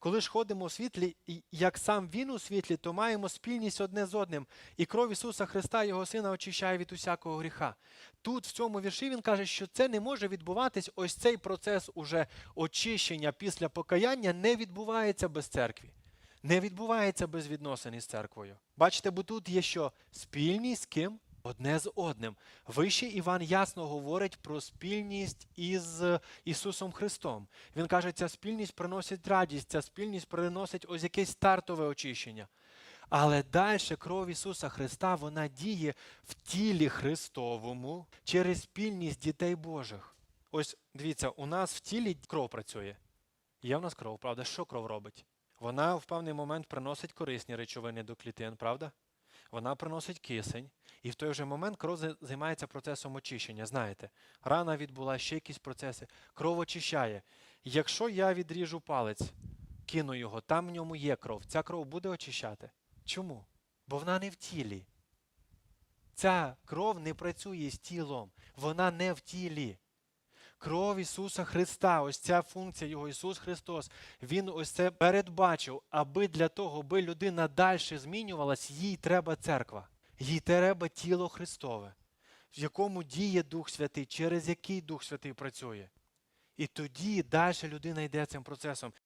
Коли ж ходимо у світлі, як сам Він у світлі, то маємо спільність одне з одним. І кров Ісуса Христа, Його Сина, очищає від усякого гріха. Тут, в цьому вірші, він каже, що це не може відбуватись, ось цей процес уже очищення після покаяння не відбувається без церкви. Не відбувається без відносин із церквою. Бачите, бо тут є що? Спільність з ким? Одне з одним. Вище Іван ясно говорить про спільність із Ісусом Христом. Він каже, ця спільність приносить радість, ця спільність приносить ось якесь стартове очищення. Але далі кров Ісуса Христа вона діє в тілі Христовому через спільність дітей Божих. Ось дивіться, у нас в тілі кров працює. Є в нас кров, правда? Що кров робить? Вона в певний момент приносить корисні речовини до клітин, правда? Вона приносить кисень, і в той же момент кров займається процесом очищення. Знаєте, рана відбула, ще якісь процеси. Кров очищає. Якщо я відріжу палець, кину його, там в ньому є кров, ця кров буде очищати. Чому? Бо вона не в тілі. Ця кров не працює з тілом, вона не в тілі. Кров Ісуса Христа, ось ця функція Його Ісус Христос, Він ось це передбачив, аби для того, аби людина далі змінювалась, їй треба церква, їй треба тіло Христове, в якому діє Дух Святий, через який Дух Святий працює. І тоді далі людина йде цим процесом.